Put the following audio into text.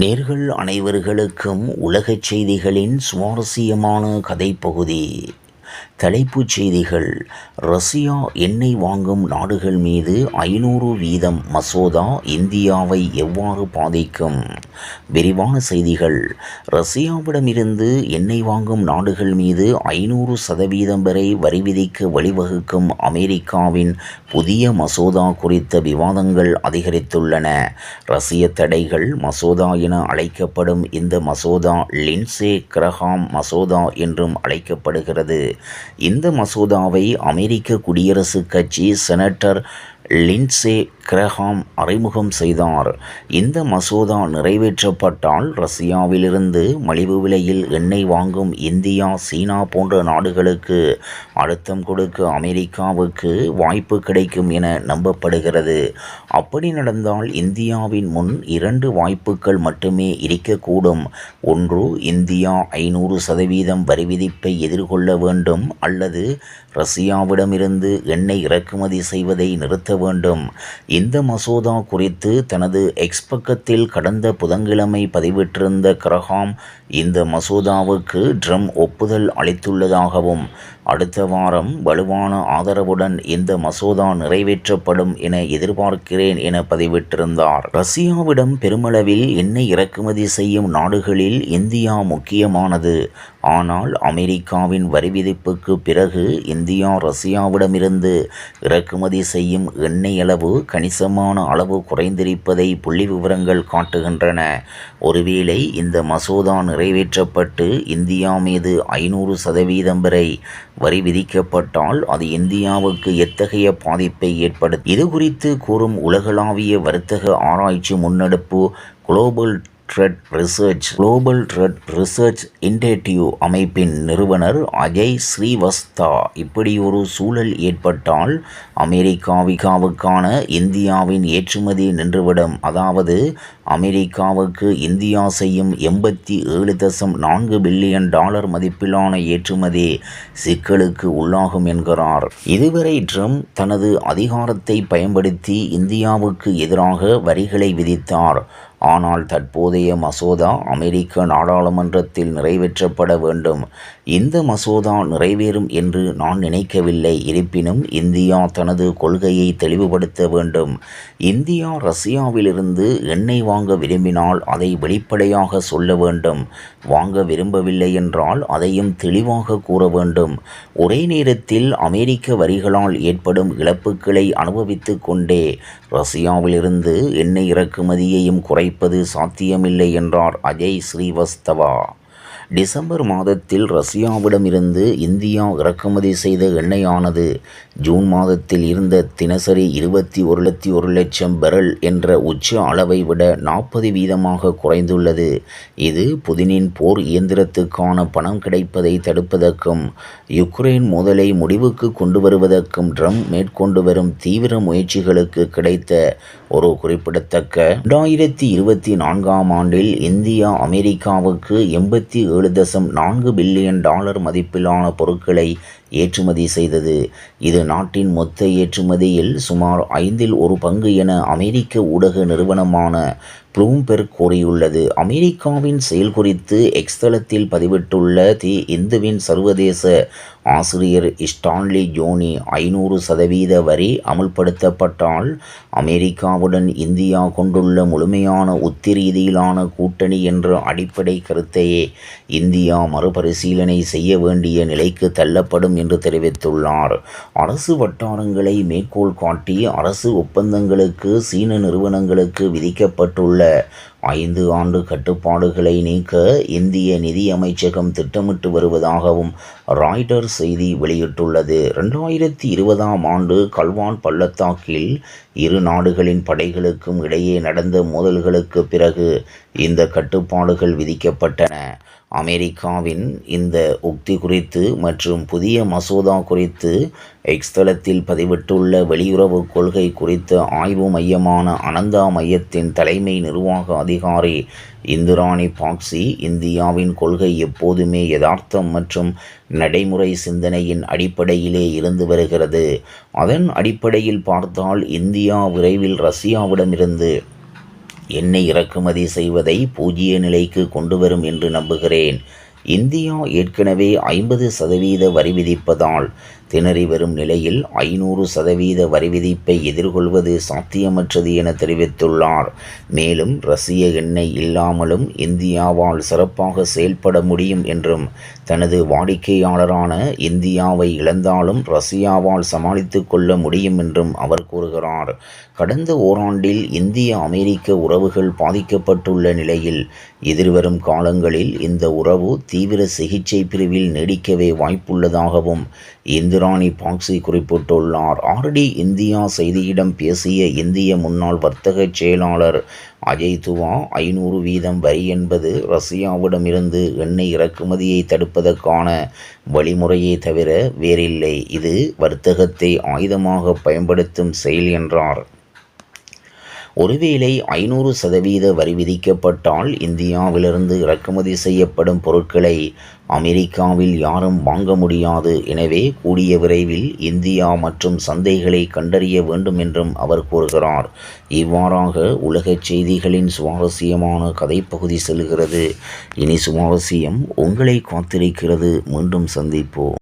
நேர்கள் அனைவர்களுக்கும் உலகச் செய்திகளின் சுவாரஸ்யமான கதைப்பகுதி. தலைப்புச் செய்திகள். ரஷ்யா எண்ணெய் வாங்கும் நாடுகள் மீது ஐநூறு வீதம் மசோதா இந்தியாவை எவ்வாறு பாதிக்கும்? விரிவான செய்திகள். ரஷ்யாவிடமிருந்து எண்ணெய் வாங்கும் நாடுகள் மீது ஐநூறு சதவீதம் வரை வரி விதிக்க வழிவகுக்கும் அமெரிக்காவின் புதிய மசோதா குறித்த விவாதங்கள் அதிகரித்துள்ளன. ரஷ்ய தடைகள் மசோதா என அழைக்கப்படும் இந்த மசோதா லின்சே கிரஹாம் மசோதா என்றும் அழைக்கப்படுகிறது. இந்த மசோதாவை அமெரிக்க குடியரசுக் கட்சி செனட்டர் லின்சே கிரஹாம் அறிமுகம் செய்தார். இந்த மசோதா நிறைவேற்றப்பட்டால் ரஷ்யாவிலிருந்து மலிவு விலையில் எண்ணெய் வாங்கும் இந்தியா சீனா போன்ற நாடுகளுக்கு அழுத்தம் கொடுக்க அமெரிக்காவுக்கு வாய்ப்பு கிடைக்கும் என நம்பப்படுகிறது. அப்படி நடந்தால் இந்தியாவின் முன் இரண்டு வாய்ப்புகள் மட்டுமே இருக்கக்கூடும். ஒன்று இந்தியா ஐநூறு சதவீதம் வரி விதிப்பை எதிர்கொள்ள வேண்டும் அல்லது ரஷ்யாவிடமிருந்து எண்ணெய் இறக்குமதி செய்வதை நிறுத்த வேண்டும். இந்த மசோதா குறித்து தனது எக்ஸ் பக்கத்தில் கடந்த புதன்கிழமை பதிவிட்டிருந்த கிரஹாம் இந்த மசோதாவுக்கு ட்ரம் ஒப்புதல் அளித்துள்ளதாகவும் அடுத்த வாரம் வலுவான ஆதரவுடன் இந்த மசோதா நிறைவேற்றப்படும் என எதிர்பார்க்கிறேன் என பதிவிட்டிருந்தார். ரஷ்யாவிடம் பெருமளவில் எண்ணெய் இறக்குமதி செய்யும் நாடுகளில் இந்தியா முக்கியமானது. ஆனால் அமெரிக்காவின் வரிவிதிப்புக்கு பிறகு இந்தியா ரஷ்யாவிடமிருந்து இறக்குமதி செய்யும் எண்ணெய் அளவு கணிசமான அளவு குறைந்திருப்பதை புள்ளி விவரங்கள் காட்டுகின்றன. ஒருவேளை இந்த மசோதா நிறைவேற்றப்பட்டு இந்தியா மீது ஐநூறு சதவீதம் வரை வரி விதிக்கப்பட்டால் அது இந்தியாவுக்கு எத்தகைய பாதிப்பை ஏற்படுத்தும் இது குறித்து கூறும் உலகளாவிய வர்த்தக ஆராய்ச்சி முன்னெடுப்பு global trade research global trade research initiative அமைப்பின் நிறுவனர் அஜய் ஸ்ரீவஸ்தா. இப்படி ஒரு சூழல் ஏற்பட்டால் அமெரிக்காவிக்காவுக்கான இந்தியாவின் ஏற்றுமதி நின்றுவிடும். அதாவது அமெரிக்காவுக்கு இந்தியா செய்யும் எண்பத்தி ஏழு தசம் நான்கு பில்லியன் டாலர் மதிப்பிலான ஏற்றுமதி சிக்கலுக்கு உள்ளாகும் என்கிறார். இதுவரை ட்ரம்ப் தனது அதிகாரத்தை பயன்படுத்தி இந்தியாவுக்கு எதிராக வரிகளை விதித்தார். ஆனால் தற்போதைய மசோதா அமெரிக்க நாடாளுமன்றத்தில் நிறைவேற்றப்பட வேண்டும். இந்த மசோதா நிறைவேறும் என்று நான் நினைக்கவில்லை. இருப்பினும் இந்தியா தனது தனது கொள்கையை தெளிவுபடுத்த வேண்டும். இந்தியா ரஷ்யாவிலிருந்து எண்ணெய் வாங்க விரும்பினால் அதை வெளிப்படையாக சொல்ல வேண்டும். வாங்க விரும்பவில்லை என்றால் அதையும் தெளிவாக கூற வேண்டும். ஒரே நேரத்தில் அமெரிக்க வரிகளால் ஏற்படும் இழப்புகளை அனுபவித்து கொண்டே ரஷ்யாவிலிருந்து எண்ணெய் இறக்குமதியையும் குறைப்பது சாத்தியமில்லை என்றார் அஜய் ஸ்ரீவஸ்தவா டிசம்பர் மாதத்தில் ரஷ்யாவிடமிருந்து இந்தியா இறக்குமதி செய்த எண்ணெயானது ஜூன் மாதத்தில் இருந்த தினசரி இருபத்தி ஒரு லட்சத்தி ஒரு லட்சம் பெரல் என்ற உச்ச அளவை விட நாற்பது வீதமாக குறைந்துள்ளது. இது புதினின் போர் இயந்திரத்துக்கான பணம் கிடைப்பதை தடுப்பதற்கும் யுக்ரைன் மோதலை முடிவுக்கு கொண்டு வருவதற்கும் ட்ரம் மேற்கொண்டு வரும் தீவிர முயற்சிகளுக்கு கிடைத்த ஒரு குறிப்பிடத்தக்க. இரண்டாயிரத்தி இருபத்தி நான்காம் ஆண்டில் இந்தியா அமெரிக்காவுக்கு எண்பத்தி ஏழு தசம் நான்கு பில்லியன் டாலர் மதிப்பிலான பொருட்களை ஏற்றுமதி செய்தது. இது நாட்டின் மொத்த ஏற்றுமதியில் சுமார் ஐந்தில் ஒரு பங்கு என அமெரிக்க ஊடக நிறுவனமான ப்ளூம்பெர்க் கூறியுள்ளது. அமெரிக்காவின் செயல் குறித்து எக்ஸ்தலத்தில் பதிவிட்டுள்ள தி இந்துவின் சர்வதேச ஆசிரியர் ஸ்டான்லி ஜோனி ஐநூறு சதவீத வரி அமுல்படுத்தப்பட்டால் அமெரிக்காவுடன் இந்தியா கொண்டுள்ள முழுமையான உத்திரீதியிலான கூட்டணி என்ற அடிப்படை கருத்தையே இந்தியா மறுபரிசீலனை செய்ய வேண்டிய நிலைக்கு தள்ளப்படும் என்று தெரிவித்துள்ளார். அரசு வட்டாரங்களை மேற்கோள் காட்டி அரசு ஒப்பந்தங்களுக்கு சீன நிறுவனங்களுக்கு விதிக்கப்பட்டுள்ள ஐந்து ஆண்டு கட்டுப்பாடுகளை நீக்க இந்திய நிதி அமைச்சகம் திட்டமிட்டு வருவதாகவும் ராய்டர் செய்தி வெளியிட்டுள்ளது. ரெண்டாயிரத்தி இருபதாம் ஆண்டு கல்வான் பள்ளத்தாக்கில் இரு நாடுகளின் படைகளுக்கும் இடையே நடந்த மோதல்களுக்கு பிறகு இந்த கட்டுப்பாடுகள் விதிக்கப்பட்டன. அமெரிக்காவின் இந்த உக்தி குறித்து மற்றும் புதிய மசோதா குறித்து எக்ஸ் தளத்தில் பதிவிட்டுள்ள வெளியுறவு கொள்கை குறித்த ஆய்வு மையமான அனந்தா மையத்தின் தலைமை நிர்வாக அதிகாரி இந்துராணி பாக்சி இந்தியாவின் கொள்கை எப்போதுமே யதார்த்தம் மற்றும் நடைமுறை சிந்தனையின் அடிப்படையிலே இருந்து வருகிறது. அதன் அடிப்படையில் பார்த்தால் இந்தியா விரைவில் ரஷ்யாவிடமிருந்து எண்ணெய் இறக்குமதி செய்வதை பூஜ்ய நிலைக்கு கொண்டு வரும் என்று நம்புகிறேன். இந்தியா ஏற்கனவே ஐம்பது சதவீத வரி விதிப்பதால் திணறி வரும் நிலையில் ஐநூறு சதவீத வரி விதிப்பை எதிர்கொள்வது சாத்தியமற்றது என தெரிவித்துள்ளார். மேலும் ரஷ்ய எண்ணெய் இல்லாமலும் இந்தியாவால் சிறப்பாக செயல்பட முடியும் என்றும் தனது வாடிக்கையாளரான இந்தியாவை இழந்தாலும் ரஷ்யாவால் சமாளித்து கொள்ள முடியும் என்றும் அவர் கூறுகிறார். கடந்த ஓராண்டில் இந்திய அமெரிக்க உறவுகள் பாதிக்கப்பட்டுள்ள நிலையில் எதிர்வரும் காலங்களில் இந்த உறவு தீவிர சிகிச்சை பிரிவில் நீடிக்கவே வாய்ப்புள்ளதாகவும் இந்திராணி பாக்சி குறிப்பிட்டுள்ளார். ஆர்டி இந்தியா செய்தியிடம் பேசிய இந்திய முன்னாள் வர்த்தக செயலாளர் அஜய் துவா ஐநூறு வீதம் வரி என்பது ரஷ்யாவிடமிருந்து எண்ணெய் இறக்குமதியை தடுப்பதற்கான வழிமுறையை தவிர வேறில்லை. இது வர்த்தகத்தை ஆயுதமாக பயன்படுத்தும் செயல் என்றார். ஒருவேளை ஐநூறு சதவீத வரி விதிக்கப்பட்டால் இந்தியாவிலிருந்து இறக்குமதி செய்யப்படும் பொருட்களை அமெரிக்காவில் யாரும் வாங்க முடியாது. எனவே கூடிய விரைவில் இந்தியா மற்றும் சந்தைகளை கண்டறிய வேண்டும் என்றும் அவர் கூறுகிறார். இவ்வாறாக உலகச் செய்திகளின் சுவாரஸ்யமான கதைப்பகுதி செல்கிறது. இனி சுவாரஸ்யம் உங்களை காத்திருக்கிறது. மீண்டும் சந்திப்போம்.